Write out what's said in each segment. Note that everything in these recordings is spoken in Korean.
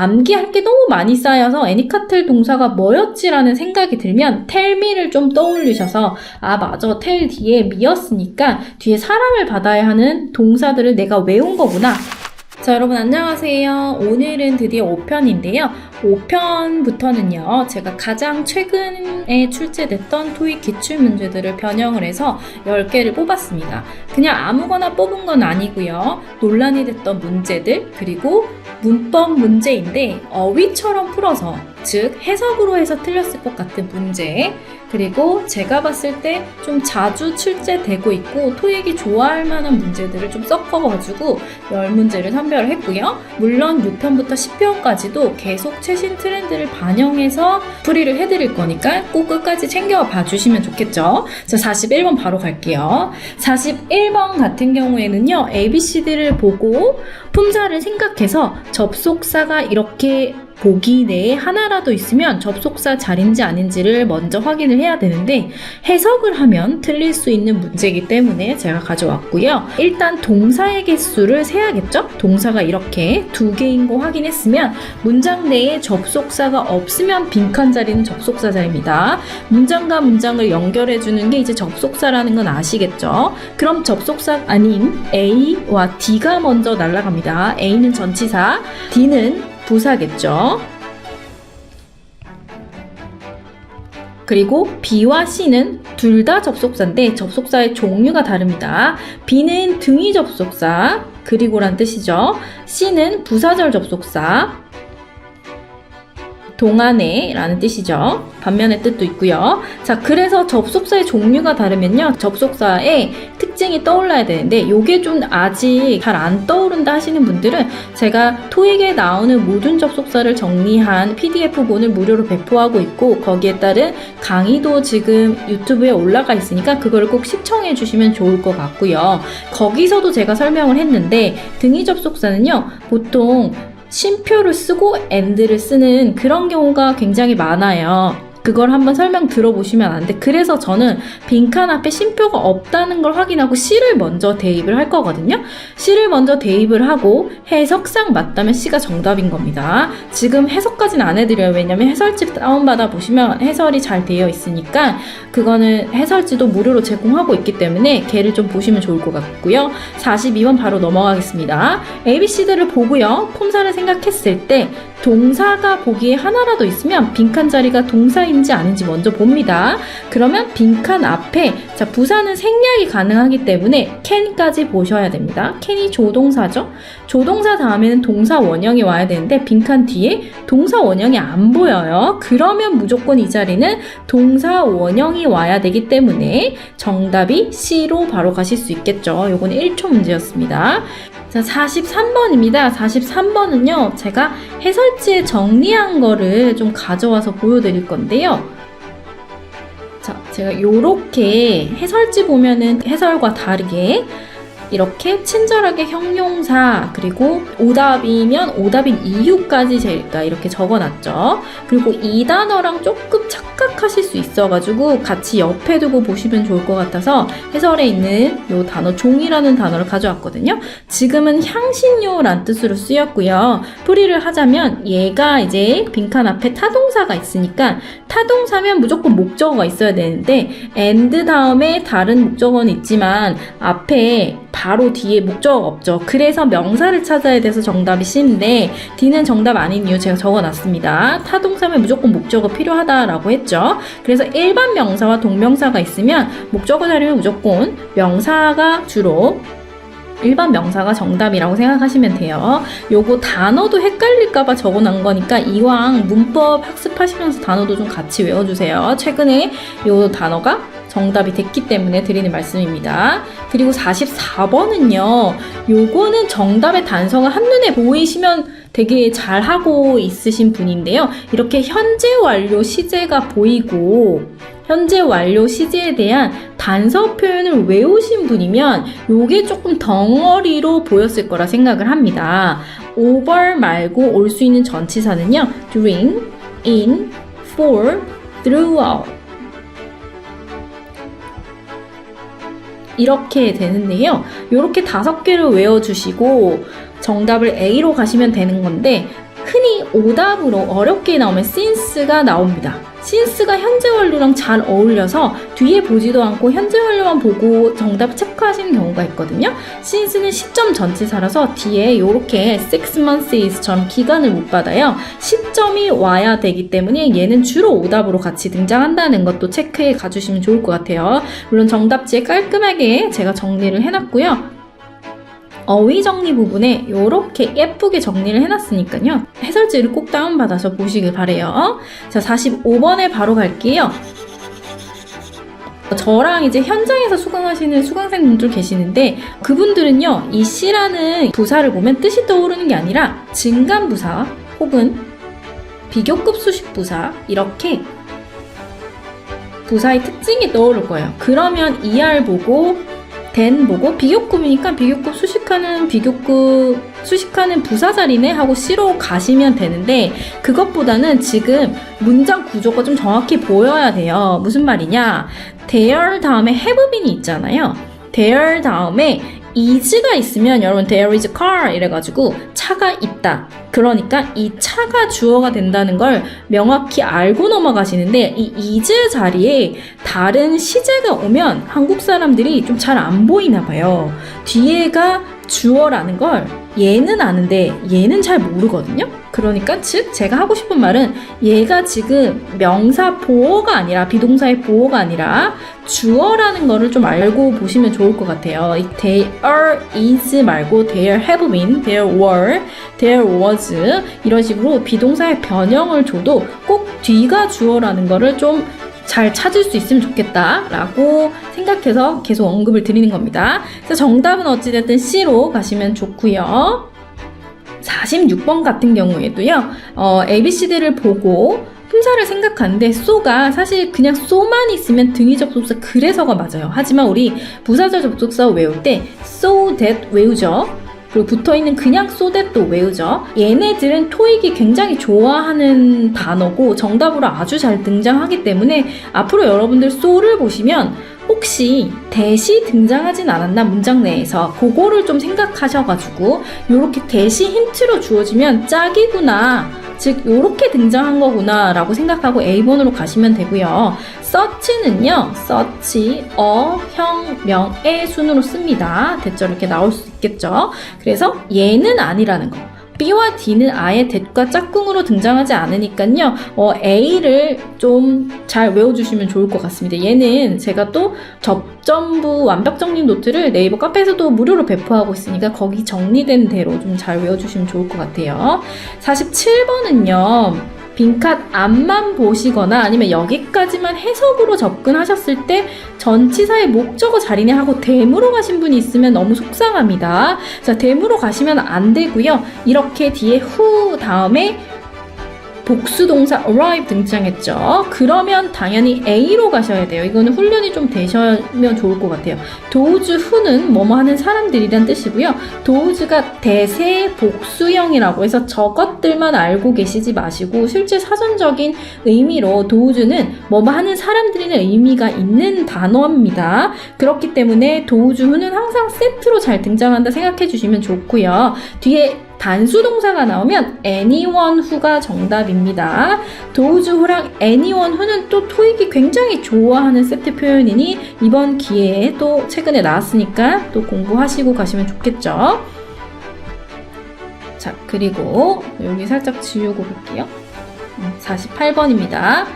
암기할 게 너무 많이 쌓여서 애니카텔 동사가 뭐였지라는 생각이 들면 텔미를 좀 떠올리셔서 아 맞아 텔 뒤에 미였으니까 뒤에 사람을 받아야 하는 동사들을 내가 외운 거구나 자, 여러분 안녕하세요. 오늘은 드디어 5편인데요. 5편부터는요, 제가 가장 최근에 출제됐던 토익 기출 문제들을 변형을 해서 10개를 뽑았습니다. 그냥 아무거나 뽑은 건 아니고요. 논란이 됐던 문제들, 그리고 문법 문제인데 어휘처럼 풀어서, 즉 해석으로 해서 틀렸을 것 같은 문제, 그리고 제가 봤을 때 좀 자주 출제되고 있고 토익이 좋아할 만한 문제들을 좀 섞어가지고 10문제를 선별을 했고요. 물론 6편부터 10편까지도 계속 최신 트렌드를 반영해서 풀이를 해드릴 거니까 꼭 끝까지 챙겨봐 주시면 좋겠죠. 자, 41번 바로 갈게요. 41번 같은 경우에는요, ABCD를 보고 품사를 생각해서 접속사가 이렇게 보기 내에 하나라도 있으면 접속사 자리인지 아닌지를 먼저 확인을 해야 되는데 해석을 하면 틀릴 수 있는 문제이기 때문에 제가 가져왔고요. 일단 동사의 개수를 세야겠죠? 동사가 이렇게 두 개인 거 확인했으면 문장 내에 접속사가 없으면 빈칸 자리는 접속사 자리입니다. 문장과 문장을 연결해 주는 게 이제 접속사라는 건 아시겠죠? 그럼 접속사 아닌 A와 D가 먼저 날아갑니다. A는 전치사, D는 부사겠죠. 그리고 B와 C는 둘 다 접속사인데 접속사의 종류가 다릅니다. B는 등위 접속사, 그리고란 뜻이죠. C는 부사절 접속사, 동안에 라는 뜻이죠. 반면의 뜻도 있고요. 자, 그래서 접속사의 종류가 다르면요. 접속사의 특징이 떠올라야 되는데 요게 좀 아직 잘 안 떠오른다 하시는 분들은 제가 토익에 나오는 모든 접속사를 정리한 PDF본을 무료로 배포하고 있고 거기에 따른 강의도 지금 유튜브에 올라가 있으니까 그걸 꼭 시청해 주시면 좋을 것 같고요. 거기서도 제가 설명을 했는데 등위 접속사는요. 보통 쉼표를 쓰고 and를 쓰는 그런 경우가 굉장히 많아요. 그걸 한번 설명 들어보시면 안 돼. 그래서 저는 빈칸 앞에 쉼표가 없다는 걸 확인하고 C를 먼저 대입을 할 거거든요. C를 먼저 대입을 하고 해석상 맞다면 C가 정답인 겁니다. 지금 해석까지는 안 해드려요. 왜냐면 해설집 다운받아 보시면 해설이 잘 되어 있으니까 그거는 해설지도 무료로 제공하고 있기 때문에 걔를 좀 보시면 좋을 것 같고요. 42번 바로 넘어가겠습니다. ABC들을 보고요. 폼사를 생각했을 때 동사가 보기에 하나라도 있으면 빈칸 자리가 동사인지 아닌지 먼저 봅니다. 그러면 빈칸 앞에 자 부사는 생략이 가능하기 때문에 can까지 보셔야 됩니다. can이 조동사죠. 조동사 다음에는 동사 원형이 와야 되는데 빈칸 뒤에 동사 원형이 안 보여요. 그러면 무조건 이 자리는 동사 원형이 와야 되기 때문에 정답이 C로 바로 가실 수 있겠죠. 요거는 1초 문제였습니다. 자, 43번입니다. 43번은요, 제가 해설 지에 정리한 거를 좀 가져와서 보여드릴 건데요. 자, 제가 요렇게 해설지 보면은 해설과 다르게 이렇게 친절하게 형용사 그리고 오답이면 오답인 이유까지 제가 이렇게 적어놨죠. 그리고 이 단어랑 조금 착각하실 수 있어가지고 같이 옆에 두고 보시면 좋을 것 같아서 해설에 있는 요 단어 종이라는 단어를 가져왔거든요. 지금은 향신료란 뜻으로 쓰였고요. 풀이를 하자면 얘가 이제 빈칸 앞에 타동사가 있으니까 타동사면 무조건 목적어가 있어야 되는데 and 다음에 다른 목적어는 있지만 앞에 바로 뒤에 목적어가 없죠. 그래서 명사를 찾아야 돼서 정답이 C인데 D는 정답 아닌 이유 제가 적어놨습니다. 타동사면 무조건 목적어 필요하다라고 했죠. 그래서 일반 명사와 동명사가 있으면 목적어 자리면 무조건 명사가 주로 일반 명사가 정답이라고 생각하시면 돼요. 요거 단어도 헷갈릴까봐 적어놓은 거니까 이왕 문법 학습하시면서 단어도 좀 같이 외워주세요. 최근에 요 단어가 정답이 됐기 때문에 드리는 말씀입니다. 그리고 44번은요, 요거는 정답의 단서가 한눈에 보이시면 되게 잘하고 있으신 분인데요. 이렇게 현재 완료 시제가 보이고, 현재 완료 시제에 대한 단서 표현을 외우신 분이면 요게 조금 덩어리로 보였을 거라 생각을 합니다. over 말고 올 수 있는 전치사는요. during, in, for, throughout 이렇게 되는데요. 이렇게 다섯 개를 외워주시고 정답을 A로 가시면 되는 건데 흔히 오답으로 어렵게 나오면 since가 나옵니다. since가 현재 완료랑 잘 어울려서 뒤에 보지도 않고 현재 완료만 보고 정답 체크하시는 경우가 있거든요. since는 시점 전치사라서 뒤에 이렇게 six months처럼 기간을 못 받아요. 시점이 와야 되기 때문에 얘는 주로 오답으로 같이 등장한다는 것도 체크해 가주시면 좋을 것 같아요. 물론 정답지에 깔끔하게 제가 정리를 해놨고요. 어휘 정리 부분에 이렇게 예쁘게 정리를 해놨으니까요. 해설지를 꼭 다운받아서 보시길 바래요. 자, 45번에 바로 갈게요. 저랑 이제 현장에서 수강하시는 수강생분들 계시는데 그분들은요 이 C라는 부사를 보면 뜻이 떠오르는 게 아니라 증감 부사 혹은 비교급 수식 부사 이렇게 부사의 특징이 떠오를 거예요. 그러면 ER 보고 된 보고 비교급이니까 비교급 수식 하는 비교급 수식하는 부사 자리네 하고 C로 가시면 되는데 그것보다는 지금 문장 구조가 좀 정확히 보여야 돼요. 무슨 말이냐? there 다음에 have been이 있잖아요. there 다음에 is가 있으면 여러분 there is car 이래가지고 차가 있다. 그러니까 이 차가 주어가 된다는 걸 명확히 알고 넘어가시는데 이 is 자리에 다른 시제가 오면 한국 사람들이 좀 잘 안 보이나 봐요. 뒤에가 주어라는 걸 얘는 아는데 얘는 잘 모르거든요. 그러니까 즉 제가 하고 싶은 말은 얘가 지금 명사 보어가 아니라 비동사의 보어가 아니라 주어라는 거를 좀 알고 보시면 좋을 것 같아요. 이 there is 말고 there have been, there were, there was 이런 식으로 비동사의 변형을 줘도 꼭 뒤가 주어라는 거를 좀 잘 찾을 수 있으면 좋겠다라고 생각해서 계속 언급을 드리는 겁니다. 그래서 정답은 어찌됐든 C로 가시면 좋고요. 46번 같은 경우에도요, 어, ABCD를 보고 품사를 생각하는데 so가 사실 그냥 so만 있으면 등위 접속사 그래서가 맞아요. 하지만 우리 부사절 접속사 외울 때 so that 외우죠. 그리고 붙어 있는 그냥 that도 외우죠. 얘네들은 토익이 굉장히 좋아하는 단어고 정답으로 아주 잘 등장하기 때문에 앞으로 여러분들 so를 보시면 혹시 대시 등장하진 않았나 문장 내에서 그거를 좀 생각하셔가지고 이렇게 대시 힌트로 주어지면 짝이구나. 즉 이렇게 등장한 거구나 라고 생각하고 A번으로 가시면 되고요. 서치는요 서치 어, 형, 명 의 순으로 씁니다. 대절 이렇게 나올 수 있겠죠? 그래서 얘는 아니라는 거 B와 D는 아예 대과 짝꿍으로 등장하지 않으니까요. 어, A를 좀 잘 외워주시면 좋을 것 같습니다. 얘는 제가 또 접전부 완벽 정리 노트를 네이버 카페에서도 무료로 배포하고 있으니까 거기 정리된 대로 좀 잘 외워주시면 좋을 것 같아요. 47번은요. 빈칸 앞만 보시거나 아니면 여기까지만 해석으로 접근하셨을 때 전치사의 목적어 자리네 하고 대무로 가신 분이 있으면 너무 속상합니다. 자, 대무로 가시면 안 되고요. 이렇게 뒤에 후 다음에 복수 동사 arrive 등장했죠. 그러면 당연히 A로 가셔야 돼요. 이거는 훈련이 좀 되시면 좋을 것 같아요. 도우즈 후는 뭐뭐 하는 사람들이란 뜻이고요. 도우즈가 대세 복수형이라고 해서 저것들만 알고 계시지 마시고 실제 사전적인 의미로 도우즈는 뭐뭐 하는 사람들이는 의미가 있는 단어입니다. 그렇기 때문에 도우즈 후는 항상 세트로 잘 등장한다 생각해 주시면 좋고요. 뒤에 단수 동사가 나오면 anyone who가 정답입니다. 도우즈 후랑 anyone who는 또 토익이 굉장히 좋아하는 세트 표현이니 이번 기회에 또 최근에 나왔으니까 또 공부하시고 가시면 좋겠죠. 자, 그리고 여기 살짝 지우고 볼게요. 48번입니다.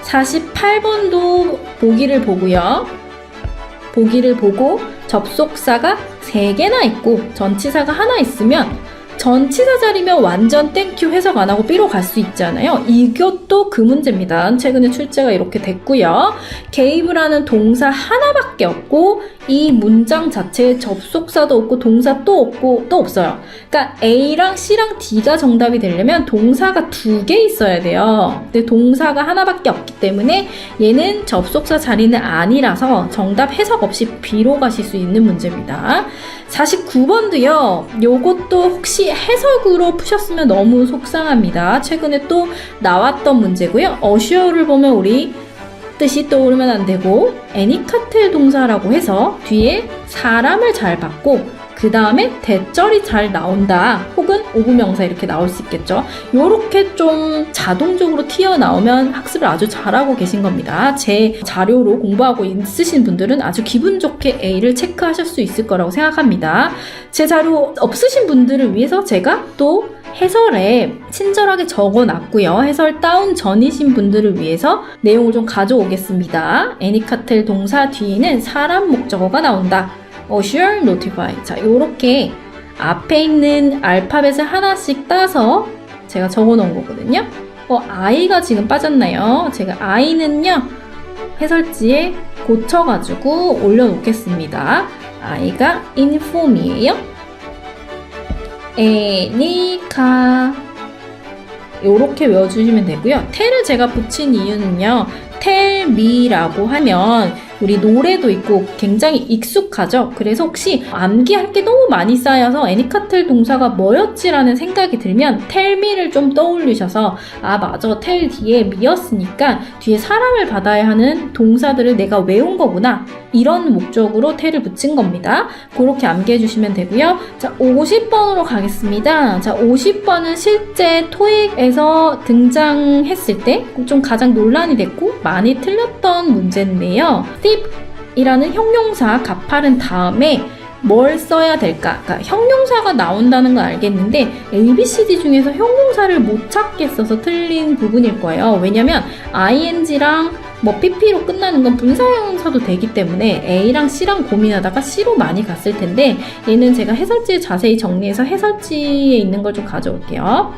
48번도 보기를 보고요. 보기를 보고 접속사가 3개나 있고 전치사가 하나 있으면 전치사 자리면 완전 땡큐 해석 안 하고 B로 갈 수 있잖아요. 이것도 그 문제입니다. 최근에 출제가 이렇게 됐고요. 게이브라는 동사 하나밖에 없고 이 문장 자체에 접속사도 없고 동사 또 없고 또 없어요. 그러니까 A랑 C랑 D가 정답이 되려면 동사가 두 개 있어야 돼요. 근데 동사가 하나밖에 없기 때문에 얘는 접속사 자리는 아니라서 정답 해석 없이 B로 가실 수 있는 문제입니다. 49번도요. 요것도 혹시 해석으로 푸셨으면 너무 속상합니다. 최근에 또 나왔던 문제고요. 어슈어를 보면 우리 뜻이 떠오르면 안 되고 애니카텔 동사라고 해서 뒤에 사람을 잘 받고 그그 다음에 대절이 잘 나온다. 혹은 오부명사 이렇게 나올 수 있겠죠. 요렇게 좀 자동적으로 튀어나오면 학습을 아주 잘하고 계신 겁니다. 제 자료로 공부하고 있으신 분들은 아주 기분 좋게 A를 체크하실 수 있을 거라고 생각합니다. 제 자료 없으신 분들을 위해서 제가 또 해설에 친절하게 적어 놨고요. 해설 다운 전이신 분들을 위해서 내용을 좀 가져오겠습니다. 애니카텔 동사 뒤에는 사람 목적어가 나온다. 어, sure, notify. 자, 요렇게 앞에 있는 알파벳을 하나씩 따서 제가 적어 놓은 거거든요. 어, I가 지금 빠졌나요? 제가 I는요, 해설지에 고쳐가지고 올려놓겠습니다. I가 inform이에요. 에니카 요렇게 외워주시면 되고요. 텔을 제가 붙인 이유는요. 텔미라고 하면 우리 노래도 있고 굉장히 익숙하죠. 그래서 혹시 암기할 게 너무 많이 쌓여서 애니카텔 동사가 뭐였지라는 생각이 들면 텔미를 좀 떠올리셔서 아 맞아 텔 뒤에 미였으니까 뒤에 사람을 받아야 하는 동사들을 내가 외운 거구나 이런 목적으로 텔을 붙인 겁니다. 그렇게 암기해 주시면 되고요. 자 50번으로 가겠습니다. 자 50번은 실제 토익에서 등장했을 때 좀 가장 논란이 됐고 많이 틀렸던 문제인데요. 팁이라는 형용사 가파른 다음에 뭘 써야 될까? 그러니까 형용사가 나온다는 건 알겠는데 A, B, C, D 중에서 형용사를 못 찾겠어서 틀린 부분일 거예요. 왜냐면 ing랑 뭐 pp로 끝나는 건 분사형용사도 되기 때문에 A랑 C랑 고민하다가 C로 많이 갔을 텐데 얘는 제가 해설지에 자세히 정리해서 해설지에 있는 걸 좀 가져올게요.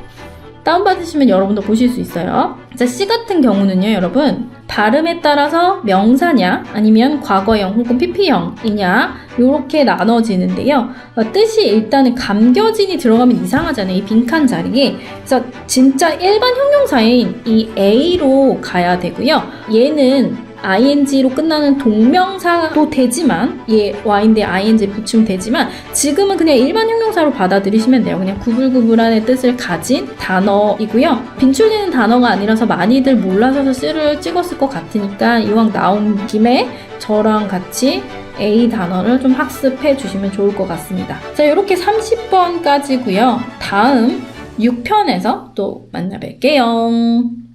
다운받으시면 여러분도 보실 수 있어요. 자, C 같은 경우는요, 여러분. 발음에 따라서 명사냐, 아니면 과거형 혹은 PP형이냐, 요렇게 나눠지는데요. 어, 뜻이 일단은 감겨진이 들어가면 이상하잖아요. 이 빈칸 자리에. 그래서 진짜 일반 형용사인 이 A로 가야 되고요. 얘는 ing로 끝나는 동명사도 되지만 얘 y인데 ing 붙이면 되지만 지금은 그냥 일반 형용사로 받아들이시면 돼요. 그냥 구불구불한의 뜻을 가진 단어이고요. 빈출되는 단어가 아니라서 많이들 몰라서 쓰를 찍었을 것 같으니까 이왕 나온 김에 저랑 같이 A 단어를 좀 학습해 주시면 좋을 것 같습니다. 자, 이렇게 30번까지고요. 다음 6편에서 또 만나 뵐게요.